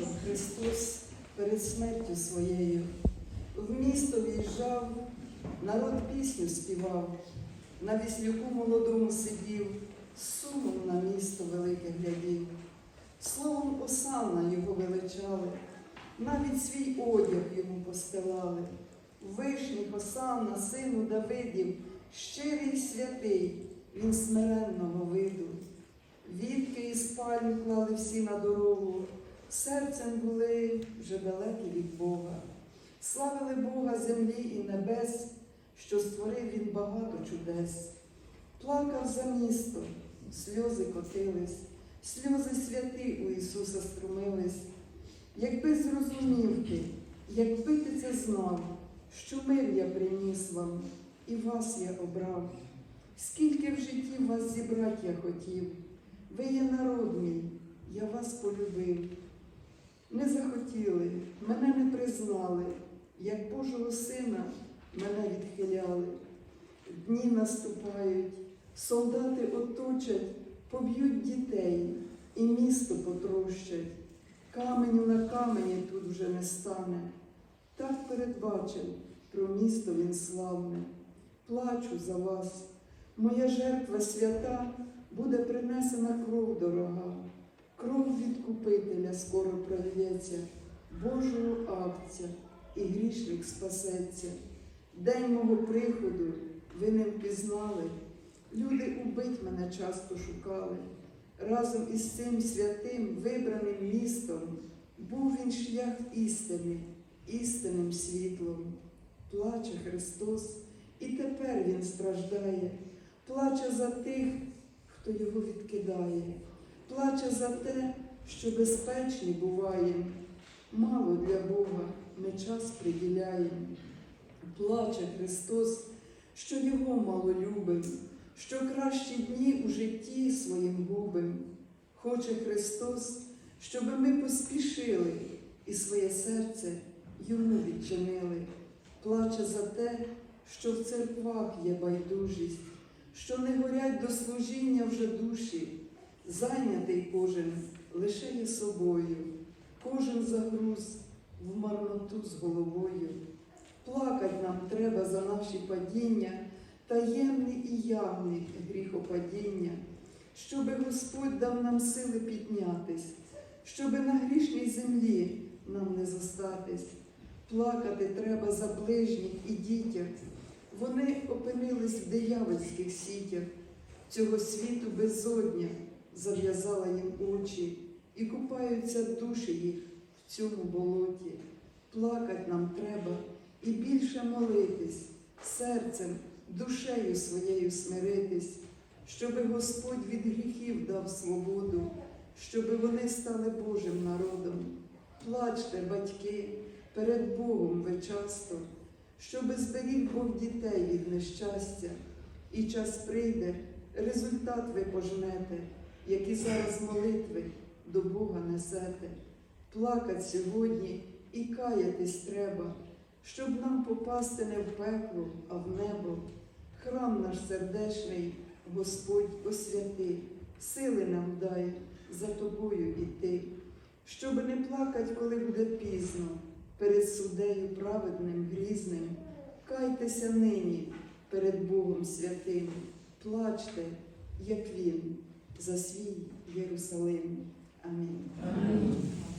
ранком Христос перед смертю своєю в місто в'їжджав, народ пісню співав, на віслюку молодому сидів, сумом на місто велике глядів. Словом осанна його величали, навіть свій одяг йому постилали. Вишній Осанна, сину Давидів, щирий святий, він смиренного виду. Вітки із пальм клали всі на дорогу, серцем були вже далекі від Бога. Славили Бога землі і небес, що створив він багато чудес. Плакав за місто, сльози котились, сльози святи у Ісуса струмились. Якби зрозумів ти, якби ти це знав, що мир я приніс вам, і вас я обрав. Скільки в житті вас зібрать я хотів, ви є народ мій, я вас полюбив. Не захотіли, мене не признали, як Божого Сина мене відхиляли. Дні наступають, солдати оточать, поб'ють дітей і місто потрощать. Каменю на камені тут вже не стане. Так передбачив про місто він славне. Плачу за вас, моя жертва свята буде принесена кров дорога. Кров відкупителя скоро прольється, Божого акця, і грішник спасеться. День мого приходу ви не впізнали, люди убить мене часто шукали. Разом із цим святим вибраним містом був він шлях істини, істинним світлом. Плаче Христос, і тепер Він страждає, плаче за тих, хто його відкидає, плаче за те, що безпечні буває. Мало для Бога ми час приділяємо. Плаче Христос, що Його мало любим, що кращі дні у житті своїм губим. Хоче Христос, щоб ми поспішили і своє серце йому відчинили. Плаче за те, що в церквах є байдужість, що не горять до служіння вже душі, зайнятий кожен лише є собою, кожен загруз в марноту з головою. Плакать нам треба за наші падіння, таємні і явні гріхопадіння, щоби Господь дав нам сили піднятись, щоби на грішній землі нам не зостатись. Плакати треба за ближніх і дітях. Вони опинились в диявольських сітях. Цього світу безодня зав'язала їм очі і купаються душі їх в цьому болоті. Плакать нам треба і більше молитись, серцем, душею своєю смиритись, щоби Господь від гріхів дав свободу, щоби вони стали Божим народом. Плачте, батьки, перед Богом ви часто, щоби зберіг Бог дітей від нещастя, і час прийде, результат ви пожнете, які зараз молитви до Бога несете. Плакать сьогодні і каятись треба, щоб нам попасти не в пекло, а в небо. Храм наш сердечний, Господь освяти, сили нам дай за тобою іти, щоб не плакать, коли буде пізно, перед суддею праведним, грізним. Кайтеся нині перед Богом святим, плачте, як Він, за свій Єрусалим. Amén. Amén.